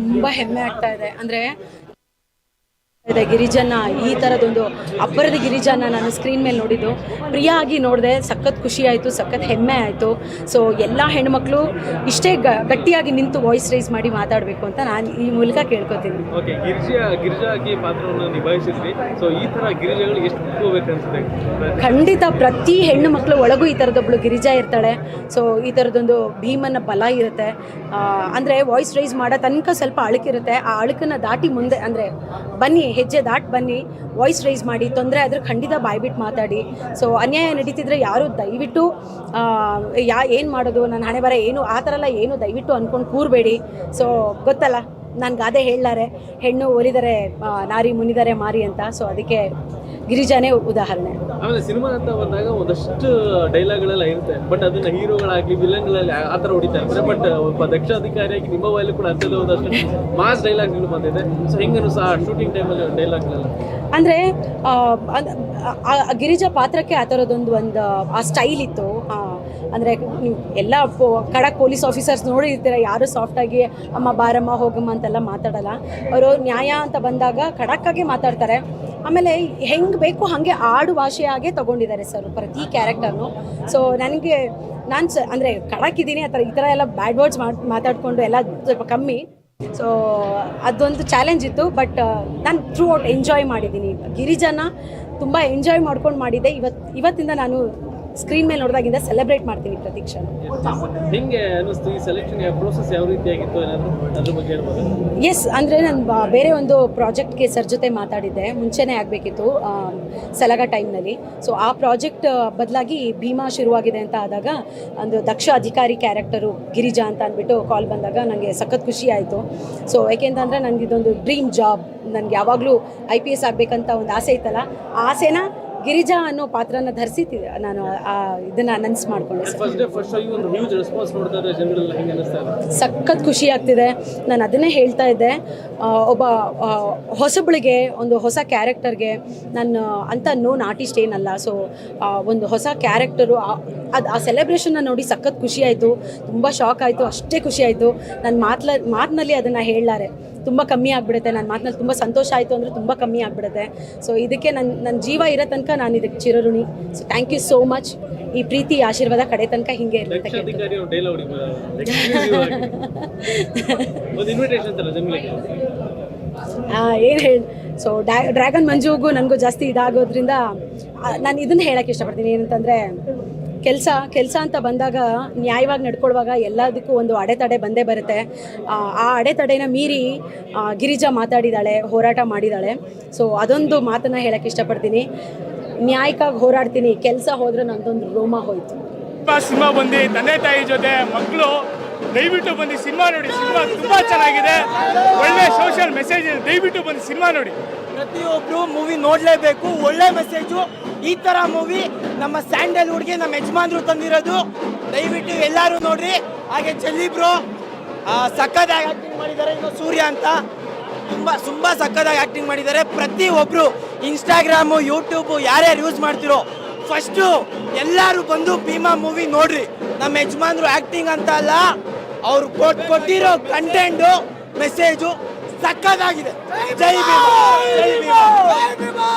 ತುಂಬ ಹೆಮ್ಮೆ ಆಗ್ತಾ ಇದೆ. ಅಂದರೆ ಗಿರಿಜನ ಈ ಥರದೊಂದು ಅಬ್ಬರದ ಗಿರಿಜನ ನಾನು ಸ್ಕ್ರೀನ್ ಮೇಲೆ ನೋಡಿದ್ದು. ಪ್ರಿಯ ಆಗಿ ನೋಡಿದೆ ಸಖತ್ ಖುಷಿ ಆಯಿತು ಸಖತ್ ಹೆಮ್ಮೆ ಆಯಿತು. ಸೊ ಎಲ್ಲ ಹೆಣ್ಮಕ್ಳು ಇಷ್ಟೇ ಗ ಗಟ್ಟಿಯಾಗಿ ನಿಂತು ವಾಯ್ಸ್ ರೈಸ್ ಮಾಡಿ ಮಾತಾಡಬೇಕು ಅಂತ ನಾನು ಈ ಮೂಲಕ ಕೇಳ್ಕೊತೀನಿ. ಓಕೆ ಗಿರಿಜಾ ಗಿರಿಜಾ ಆಗಿ ಪಾತ್ರವನ್ನು ನಿಭಾಯಿಸಿದ್ರಿ. ಸೊ ಈ ಗಿರಿಜಾಗಳು ಎಷ್ಟು ಅನ್ಸುತ್ತೆ? ಖಂಡಿತ ಪ್ರತಿ ಹೆಣ್ಣು ಮಕ್ಕಳು ಒಳಗೂ ಈ ಥರದೊಬ್ಳು ಗಿರಿಜಾ ಇರ್ತಾಳೆ. ಸೊ ಈ ಥರದೊಂದು ಭೀಮನ ಬಲ ಇರುತ್ತೆ. ಅಂದರೆ ವಾಯ್ಸ್ ರೈಸ್ ಮಾಡೋ ತನಕ ಸ್ವಲ್ಪ ಅಳುಕಿರುತ್ತೆ. ಆ ಅಳುಕನ್ನು ದಾಟಿ ಮುಂದೆ ಅಂದರೆ ಬನ್ನಿ ಹೆಜ್ಜೆ ದಾಟ್ ಬನ್ನಿ ವಾಯ್ಸ್ ರೈಸ್ ಮಾಡಿ, ತೊಂದರೆ ಆದರೆ ಖಂಡಿತ ಬಾಯ್ಬಿಟ್ಟು ಮಾತಾಡಿ. ಸೊ ಅನ್ಯಾಯ ನಡೀತಿದ್ರೆ ಯಾರು ದಯವಿಟ್ಟು ಯಾ, ಏನು ಮಾಡೋದು, ನನ್ನ ಹಣೆ ಬರ ಏನು, ಆ ಥರ ಎಲ್ಲ ಏನು ದಯವಿಟ್ಟು ಅಂದ್ಕೊಂಡು ಕೂರಬೇಡಿ. ಸೊ ಗೊತ್ತಲ್ಲ ನಾನು ಗಾದೆ ಹೇಳಲಾರೆ, ಹೆಣ್ಣು ಒಲಿದರೆ ನಾರಿ ಮುನಿದರೆ ಮಾರಿ ಅಂತ. ಸೊ ಅದಕ್ಕೆ ಗಿರಿಜಾನೇ ಉದಾಹರಣೆ. ಆಮೇಲೆ ಸಿನಿಮಾ ಅಂತ ಬಂದಾಗ ಒಂದಷ್ಟು ಡೈಲಾಗ್ಗಳೆಲ್ಲ ಇರುತ್ತೆ. ಬಟ್ ಅದನ್ನ ಹೀರೋಗಳಾಗಿ ವಿಲನ್ಗಳಲ್ಲಿ ಆ ಥರ ಹೊಡಿತಾ ಇರ್ತಾರೆ ಬಟ್ ಒಬ್ಬ ದಕ್ಷ ಅಧಿಕಾರಿಯಾಗಿ ನಿಮ್ಮ ಬಾಯಲ್ಲಿ ಕೂಡ ಅಂಥದ್ದು ಒಂದಷ್ಟು ಮಾಸ್ ಡೈಲಾಗ್ಗಳು ಬಂದಿದೆ. ಸೊ ಹೆಂಗನು ಸಹ ಶೂಟಿಂಗ್ ಟೈಮಲ್ಲಿ ಡೈಲಾಗ್ಗಳೆಲ್ಲ? ಅಂದರೆ ಗಿರಿಜಾ ಪಾತ್ರಕ್ಕೆ ಆ ಥರದೊಂದು ಒಂದು ಆ ಸ್ಟೈಲ್ ಇತ್ತು. ಅಂದರೆ ನೀವು ಎಲ್ಲ ಕಡಕ್ ಪೊಲೀಸ್ ಆಫೀಸರ್ಸ್ ನೋಡಿರ್ತೀರ ಯಾರು ಸಾಫ್ಟಾಗಿ ಅಮ್ಮ ಬಾರಮ್ಮ ಹೋಗಮ್ಮ ಅಂತೆಲ್ಲ ಮಾತಾಡಲ್ಲ. ಅವರು ನ್ಯಾಯ ಅಂತ ಬಂದಾಗ ಖಡಕ್ಕಾಗಿ ಮಾತಾಡ್ತಾರೆ. ಆಮೇಲೆ ಹೆಂಗೆ ಬೇಕು ಹಾಗೆ ಆಡು ಭಾಷೆಯಾಗೆ ತೊಗೊಂಡಿದ್ದಾರೆ ಸರ್ ಪ್ರತಿ ಕ್ಯಾರೆಕ್ಟರ್ನು. ಸೊ ನನಗೆ ನಾನು ಸ, ಅಂದರೆ ಕಡಾಕಿದ್ದೀನಿ ಆ ಥರ ಈ ಥರ ಎಲ್ಲ ಬ್ಯಾಡ್ ವರ್ಡ್ಸ್ ಮಾತಾಡಿಕೊಂಡು ಎಲ್ಲ ಸ್ವಲ್ಪ ಕಮ್ಮಿ. ಸೊ ಅದೊಂದು ಚಾಲೆಂಜ್ ಇತ್ತು ಬಟ್ ನಾನು ಥ್ರೂ ಔಟ್ ಎಂಜಾಯ್ ಮಾಡಿದ್ದೀನಿ. ಗಿರಿಜನ ತುಂಬ ಎಂಜಾಯ್ ಮಾಡ್ಕೊಂಡು ಮಾಡಿದ್ದೆ. ಇವತ್ತು ಇವತ್ತಿಂದ ನಾನು ಸ್ಕ್ರೀನ್ ಮೇಲೆ ನೋಡಿದಾಗಿಂದ ಸೆಲೆಬ್ರೇಟ್ ಮಾಡ್ತೀನಿ ಪ್ರತೀಕ್ಷಾ ಕ್ಷಣ. ಹೆಂಗೆ ಅನ್ನಿಸ್ತು ಈ ಸೆಲೆಕ್ಷನ್ ಪ್ರೋಸೆಸ್ ಯಾವ ರೀತಿಯಾಗಿತ್ತು ಏನಾದರೂ? ಅದ್ರ ಬಗ್ಗೆ ಹೇಳ್ಬೋದು? ಎಸ್ ಅಂದರೆ ನಾನು ಬೇರೆ ಒಂದು ಪ್ರಾಜೆಕ್ಟ್ಗೆ ಸರ್ ಜೊತೆ ಮಾತಾಡಿದ್ದೆ. ಮುಂಚೆನೇ ಆಗಬೇಕಿತ್ತು ಸಲಗ ಟೈಮ್ನಲ್ಲಿ ಸೊ ಆ ಪ್ರಾಜೆಕ್ಟ್ ಬದಲಾಗಿ ಭೀಮಾ ಶುರುವಾಗಿದೆ ಅಂತ ಆದಾಗ ಒಂದು ದಕ್ಷ ಅಧಿಕಾರಿ ಕ್ಯಾರೆಕ್ಟರು ಗಿರಿಜಾ ಅಂತ ಅಂದ್ಬಿಟ್ಟು ಕಾಲ್ ಬಂದಾಗ ನನಗೆ ಸಖತ್ ಖುಷಿ ಆಯಿತು. ಸೊ ಯಾಕೆಂತಂದರೆ ನನಗೆ ಇದೊಂದು ಡ್ರೀಮ್ ಜಾಬ್ ನನಗೆ ಯಾವಾಗಲೂ ಐ ಪಿ ಎಸ್ ಆಗಬೇಕಂತ ಒಂದು ಆಸೆ ಇತ್ತಲ್ಲ. ಆ ಆಸೆನ ಗಿರಿಜಾ ಅನ್ನೋ ಪಾತ್ರನ ಧರಿಸಿ ನಾನು ಆ ಇದನ್ನ ಅನೌನ್ಸ್ ಮಾಡ್ಕೊಂಡೆ ಸಖತ್ ಖುಷಿ ಆಗ್ತಿದೆ. ನಾನು ಅದನ್ನೇ ಹೇಳ್ತಾ ಇದ್ದೆ. ಒಬ್ಬ ಹೊಸಬಳಿಗೆ ಒಂದು ಹೊಸ ಕ್ಯಾರೆಕ್ಟರ್ಗೆ ನಾನು ಅಂತ ನೋನ್ ಆರ್ಟಿಸ್ಟ್ ಏನಲ್ಲ. ಸೊ ಒಂದು ಹೊಸ ಕ್ಯಾರೆಕ್ಟರು ಅದು ಆ ಸೆಲೆಬ್ರೇಷನ್ನ ನೋಡಿ ಸಖತ್ ಖುಷಿ ಆಯಿತು. ತುಂಬ ಶಾಕ್ ಆಯಿತು. ಅಷ್ಟೇ ಖುಷಿ ಆಯಿತು. ನನ್ನ ಮಾತ್ಲ ಮಾತಿನಲ್ಲಿ ಅದನ್ನು ಹೇಳಲಾರೆ. ತುಂಬ ಕಮ್ಮಿ ಆಗಿಬಿಡುತ್ತೆ. ನನ್ನ ಮಾತಿನಲ್ಲಿ ತುಂಬ ಸಂತೋಷ ಆಯಿತು ಅಂದರೆ ತುಂಬ ಕಮ್ಮಿ ಆಗಿಬಿಡುತ್ತೆ. ಸೊ ಇದಕ್ಕೆ ನನ್ನ ನನ್ನ ಜೀವ ಇರೋ ತನಕ ನಾನು ಇದಕ್ಕೆ ಚಿರಋಣಿ. So thank you so much ಈ ಪ್ರೀತಿ ಆಶೀರ್ವಾದ ಕಡೆ ತನಕ ಹಿಂಗೆ ಏನು ಹೇಳಿ ಸೊ ಡ್ರ್ಯಾಗನ್ ಮಂಜುಗೂ ನನಗೂ ಜಾಸ್ತಿ ಇದಾಗೋದ್ರಿಂದ ನಾನು ಇದನ್ನು ಹೇಳಕ್ಕೆ ಇಷ್ಟಪಡ್ತೀನಿ. ಏನಂತಂದರೆ ಕೆಲಸ ಕೆಲಸ ಅಂತ ಬಂದಾಗ ನ್ಯಾಯವಾಗಿ ನಡ್ಕೊಳ್ಳುವಾಗ ಎಲ್ಲದಕ್ಕೂ ಒಂದು ಅಡೆತಡೆ ಬಂದೇ ಬರುತ್ತೆ. ಆ ಅಡೆತಡೆನ ಮೀರಿ ಗಿರಿಜಾ ಮಾತಾಡಿದಾಳೆ ಹೋರಾಟ ಮಾಡಿದಾಳೆ. ಸೊ ಅದೊಂದು ಮಾತನ್ನು ಹೇಳೋಕ್ಕೆ ಇಷ್ಟಪಡ್ತೀನಿ. ನ್ಯಾಯಕ್ಕಾಗಿ ಹೋರಾಡ್ತೀನಿ. ಕೆಲಸ ಹೋದ್ರೆ ನಂದೊಂದು ರೋಮ ಹೋಯ್ತು. ಸಿನಿಮಾ ಸಿನಿಮಾ ಬಂದು ತಂದೆ ತಾಯಿ ಜೊತೆ ಮಕ್ಕಳು ದಯವಿಟ್ಟು ಬಂದು ಸಿನಿಮಾ ನೋಡಿ. ಸಿನಿಮಾ ತುಂಬಾ ಚೆನ್ನಾಗಿದೆ. ಒಳ್ಳೆ ಸೋಷಿಯಲ್ ಮೆಸೇಜ್ ಇದೆ. ದಯವಿಟ್ಟು ಬಂದು ಸಿನಿಮಾ ನೋಡಿ. ಪ್ರತಿಯೊಬ್ರು ಮೂವಿ ನೋಡ್ಲೇಬೇಕು. ಒಳ್ಳೆ ಮೆಸೇಜು ಈ ತರ ಮೂವಿ ನಮ್ಮ ಸ್ಯಾಂಡಲ್ ಹುಡುಗಿ ನಮ್ಮ ಯಜಮಾನ್ರು ತಂದಿರೋದು. ದಯವಿಟ್ಟು ಎಲ್ಲರೂ ನೋಡ್ರಿ. ಹಾಗೆ ಚೆಲ್ಲಿಬ್ರು ಸಕ್ಕದಾಗಿ ಆಕ್ಟಿಂಗ್ ಮಾಡಿದ್ದಾರೆ ಇನ್ನು ಸೂರ್ಯ ಅಂತ. ತುಂಬಾ ತುಂಬ ಸಕ್ಕದಾಗಿ ಆ್ಯಕ್ಟಿಂಗ್ ಮಾಡಿದ್ದಾರೆ. ಪ್ರತಿಯೊಬ್ಬರು ಇನ್ಸ್ಟಾಗ್ರಾಮು ಯೂಟ್ಯೂಬು ಯಾರ್ಯಾರು ಯೂಸ್ ಮಾಡ್ತಿರೋ ಫಸ್ಟು ಎಲ್ಲರೂ ಬಂದು ಭೀಮಾ ಮೂವಿ ನೋಡ್ರಿ. ನಮ್ಮ ಯಜಮಾನ್ರು ಆ್ಯಕ್ಟಿಂಗ್ ಅಂತ ಅಲ್ಲ, ಅವ್ರು ಕೊಟ್ಟು ಕೊಟ್ಟಿರೋ ಕಂಟೆಂಟು ಮೆಸೇಜು ಸಕ್ಕದಾಗಿದೆ ಜೈ ಭೀಮಾ ಜೈ ಭೀಮಾ.